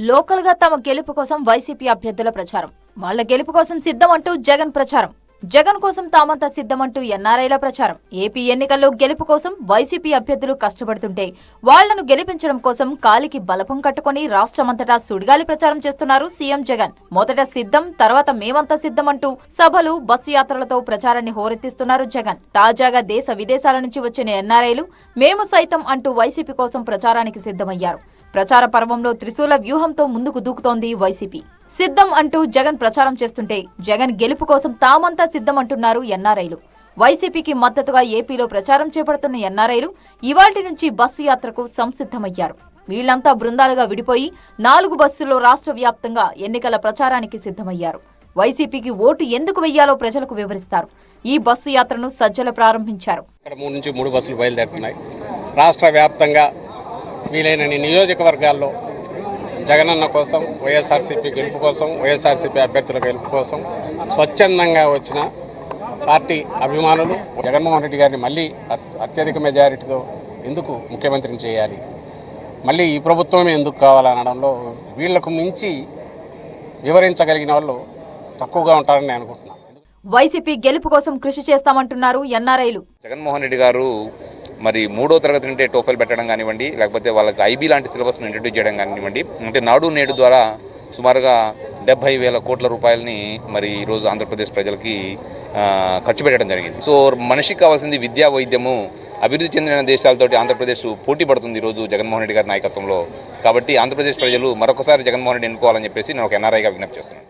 లోకల్గా తమ గెలుపు కోసం వైసీపీ అభ్యర్థుల ప్రచారం. వాళ్ళ గెలుపు కోసం సిద్ధం అంటూ జగన్ ప్రచారం. జగన్ కోసం తామంతా సిద్ధమంటూ ఎన్ఆర్ఐల ప్రచారం. ఏపీ ఎన్నికల్లో గెలుపు కోసం వైసీపీ అభ్యర్థులు కష్టపడుతుంటే వాళ్ళను గెలిపించడం కోసం కాలికి బలపం కట్టుకుని రాష్ట్రమంతటా సుడిగాలి ప్రచారం చేస్తున్నారు సీఎం జగన్. మొదట సిద్ధం తర్వాత మేమంతా సిద్ధం అంటూ సభలు బస్సు యాత్రలతో ప్రచారాన్ని హోరెత్తిస్తున్నారు జగన్. తాజాగా దేశ విదేశాల నుంచి వచ్చిన ఎన్ఆర్ఐలు మేము సైతం అంటూ వైసీపీ కోసం ప్రచారానికి సిద్ధమయ్యారు. ప్రచార పర్వంలో త్రిశూల వ్యూహంతో ముందుకు దూకుతోంది వైసీపీ. సిద్ధం అంటూ జగన్ ప్రచారం చేస్తుంటే జగన్ గెలుపు కోసం తామంతా సిద్ధం అంటున్నారు ఎన్ఆర్ఐలు వైసీపీకి మద్దతుగా ఏపీలో ప్రచారం చేపడుతున్న ఎన్ఆర్ఐలు ఇవాటి నుంచి బస్సు యాత్రకు సంసిద్ధమయ్యారు. వీళ్ళంతా బృందాలుగా విడిపోయి నాలుగు బస్సుల్లో రాష్ట్ర వ్యాప్తంగా ఎన్నికల ప్రచారానికి సిద్ధమయ్యారు. వైసీపీకి ఓటు ఎందుకు వెయ్యాలో ప్రజలకు వివరిస్తారు. ఈ బస్సు యాత్రను సజ్జల ప్రారంభించారు. మూడు నుంచి మూడు బస్సులు బయలుదేరుతున్నాయి. రాష్ట్ర వ్యాప్తంగా వీలైనన్ని నియోజకవర్గాల్లో జగనన్న కోసం వైఎస్ఆర్సీపీ గెలుపు కోసం వైఎస్ఆర్సీపీ అభ్యర్థుల గెలుపు కోసం స్వచ్ఛందంగా వచ్చిన పార్టీ అభిమానులు జగన్మోహన్ రెడ్డి గారిని మళ్ళీ అత్- అత్యధిక మెజారిటీతో ఎందుకు ముఖ్యమంత్రిని చేయాలి? మళ్ళీ ఈ ప్రభుత్వమే ఎందుకు కావాలనడంలో వీళ్ళకు మించి వివరించగలిగిన వాళ్ళు తక్కువగా ఉంటారని నేను అనుకుంటున్నాను వైసీపీ గెలుపు కోసం కృషి చేస్తామంటున్నారు ఎన్ఆర్ఐలు జగన్మోహన్ రెడ్డి గారు మరి మూడో తరగతి నుండే టోఫెల్ పెట్టడం కానివ్వండి లేకపోతే వాళ్ళకి ఐబీ లాంటి సిలబస్ను ఇంట్రడ్యూస్ చేయడం కానివ్వండి అంటే నాడు నేడు ద్వారా సుమారుగా డెబ్బై వేల కోట్ల రూపాయలని మరి ఈరోజు ఆంధ్రప్రదేశ్ ప్రజలకి ఖర్చు పెట్టడం జరిగింది. సో మనిషికి కావాల్సింది విద్యా వైద్యము అభివృద్ధి చెందిన దేశాలతోటి ఆంధ్రప్రదేశ్ పోటీ పడుతుంది ఈరోజు జగన్మోహన్ రెడ్డి గారి నాయకత్వంలో. కాబట్టి ఆంధ్రప్రదేశ్ ప్రజలు మరొకసారి జగన్మోహన్ రెడ్డి ఎన్నుకోవాలని చెప్పేసి నేను ఒక ఎన్ఆర్ఐగా విజ్ఞప్తి చేస్తున్నాను.